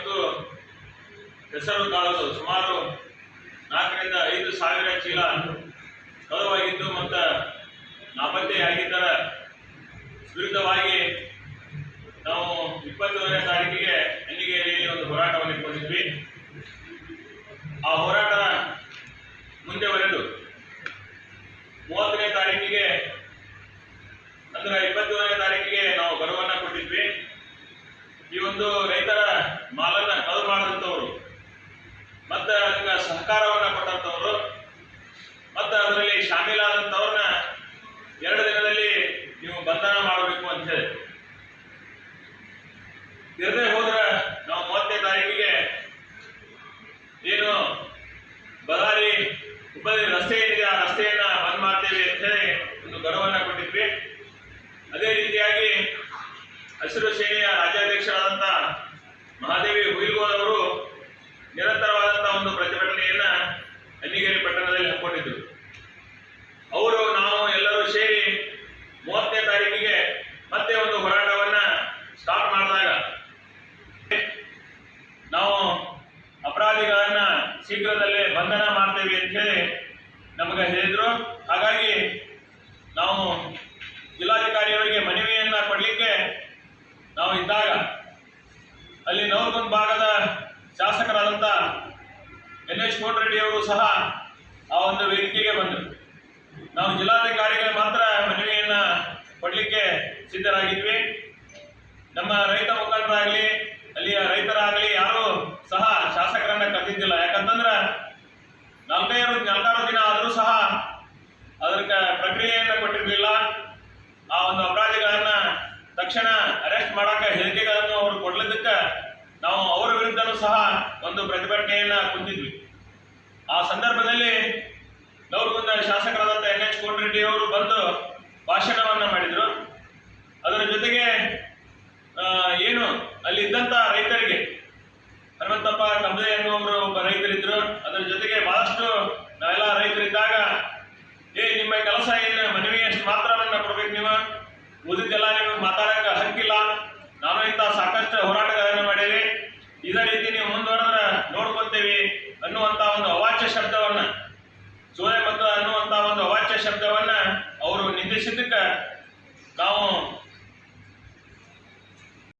ಮತ್ತು ಹೆಸರು ಕಾಳದು ಸುಮಾರು ನಾಲ್ಕರಿಂದ ಐದು ಸಾವಿರ ಚೀಲ ಕಳುವಾಗಿದ್ದು ಮತ್ತು ನಾಪತ್ತೆಯಾಗಿದ್ದರ ವಿರುದ್ಧವಾಗಿ ನಾವು ಇಪ್ಪತ್ತೊಂದನೇ ತಾರೀಕಿಗೆ ಎಲ್ಲಿಗೆರೆಯಲ್ಲಿ ಒಂದು ಹೋರಾಟವನ್ನು ಇಟ್ಕೊಂಡಿದ್ವಿ. ಆ ಹೋರಾಟ ಮುಂದೆ ಬರೆದು ಮೂವತ್ತನೇ ತಾರೀಕಿಗೆ ಅಂದ್ರೆ ಇಪ್ಪತ್ತೊಂದನೇ ತಾರೀಕಿಗೆ ನಾವು ಗಡುವನ್ನ ಕೊಟ್ಟಿದ್ವಿ ಈ ಒಂದು ರೈತರ ಮಾಲನ್ನ ಕಳು ಮಾಡಿದಂಥವ್ರು, ಮತ್ತೆ ಅದಕ್ಕೆ ಸಹಕಾರವನ್ನ ಕೊಟ್ಟಂಥವ್ರು, ಮತ್ತೆ ಅದರಲ್ಲಿ ಶಾಮೀಲಾದಂಥವ್ರನ್ನ ಎರಡು ದಿನದಲ್ಲಿ ನೀವು ಬಂಧನ ಮಾಡಬೇಕು ಅಂತ ಹೇಳಿ. ಇರದೇ ಹೋದ್ರೆ ನಾವು ಮೂವತ್ತನೇ ತಾರೀಕಿಗೆ ಏನು ಬಳ್ಳಾರಿ ಹುಬ್ಬಳ್ಳಿ ರಸ್ತೆ ಏನಿದೆ ಆ ರಸ್ತೆಯನ್ನ ಬಂದ್ ಮಾಡ್ತೇವೆ ಅಂತ ಹೇಳಿ ಒಂದು ಗಡುವನ್ನ ಕೊಟ್ಟಿದ್ವಿ ಅದೇ ರೀತಿಯಾಗಿ ಹಸಿರು ಸೇನೆಯ ರಾಜ್ಯಾಧ್ಯಕ್ಷರಾದಂಥ ಹುಯಿಲ್ಗೋಳ್ ಅವರು ನಿರಂತರವಾದಂತಹ ಒಂದು ಪ್ರತಿಭಟನೆಯನ್ನ ಅಲ್ಲಿಗೇರಿ ಪಟ್ಟಣದಲ್ಲಿ ಹಮ್ಮಿಕೊಂಡಿದ್ರು ಅವರು, ನಾವು ಎಲ್ಲರೂ ಸೇರಿ ಮೂವತ್ತನೇ ತಾರೀಕಿಗೆ ಮತ್ತೆ ಒಂದು ಹೋರಾಟವನ್ನ ಸ್ಟಾರ್ಟ್ ಮಾಡಿದಾಗ ನಾವು ಅಪರಾಧಿಗಳನ್ನ ಶೀಘ್ರದಲ್ಲೇ ಬಂಧನ ಮಾಡ್ತೇವೆ ಅಂತ ಹೇಳಿ ನಮಗೆ ಹೇಳಿದ್ರು. ಹಾಗಾಗಿ ನಾವು ಜಿಲ್ಲಾಧಿಕಾರಿಯವರಿಗೆ ಮನವಿಯನ್ನ ಕೊಡಲಿಕ್ಕೆ ನಾವು ಇದ್ದಾಗ ಅಲ್ಲಿ ಭಾಗದ ಶಾಸಕರಾದಂಥ ಎನ್ ಎಚ್ ಕೋಟರೆಡ್ಡಿ ಅವರು ಸಹ ಆ ಒಂದು ವೇದಿಕೆಗೆ ಬಂದರು. ನಾವು ಜಿಲ್ಲಾಧಿಕಾರಿಗಳು ಮಾತ್ರ ಮನವಿಯನ್ನ ಕೊಡಲಿಕ್ಕೆ ಸಿದ್ಧರಾಗಿದ್ವಿ. ನಮ್ಮ ರೈತ ಮುಖಂಡರಾಗಲಿ, ಅಲ್ಲಿಯ ರೈತರಾಗಲಿ ಯಾರೂ ಸಹ ಶಾಸಕರನ್ನ ಕರೆದಿದ್ದಿಲ್ಲ. ಯಾಕಂತಂದ್ರೆ ನಾಲ್ಕೈದು ನಾಲ್ಕಾರು ದಿನ ಆದರೂ ಸಹ ಅದಕ್ಕೆ ಪ್ರಕ್ರಿಯೆಯನ್ನು ಕೊಟ್ಟಿರಲಿಲ್ಲ. ಆ ಒಂದು ಅಪರಾಧಿಗಳನ್ನ ತಕ್ಷಣ ಅರೆಸ್ಟ್ ಮಾಡಾಕ ಹೇಳಿಕೆಗಳನ್ನು ಅವರು ಕೊಡ್ಲಿದ್ದಕ್ಕೆ ನಾವು ಅವರ ವಿರುದ್ಧನೂ ಸಹ ಒಂದು ಪ್ರತಿಭಟನೆಯನ್ನ ಕುಂತಿದ್ವಿ. ಆ ಸಂದರ್ಭದಲ್ಲಿ ನವಲಗುಂದ ಶಾಸಕರಾದಂಥ ಎನ್ ಎಚ್ ಕೋಟರೆಡ್ಡಿ ಅವರು ಬಂದು ಭಾಷಣವನ್ನ ಮಾಡಿದ್ರು. ಅದರ ಜೊತೆಗೆ ಏನು ಅಲ್ಲಿ ಇದ್ದಂತ ರೈತರಿಗೆ ಹನುಮಂತಪ್ಪ ಕಂಬಳೆ ಎನ್ನುವರು ಒಬ್ಬ ರೈತರಿದ್ರು. ಅದರ ಜೊತೆಗೆ ಬಹಳಷ್ಟು ನಾವೆಲ್ಲ ರೈತರಿದ್ದಾಗ, ಏ, ನಿಮ್ಮ ಕೆಲಸ ಏನು? ಮನವಿ ಅಷ್ಟು ಮಾತ್ರವನ್ನ ಕೊಡ್ಬೇಕು ನೀವು. ಉಳಿದೆಲ್ಲ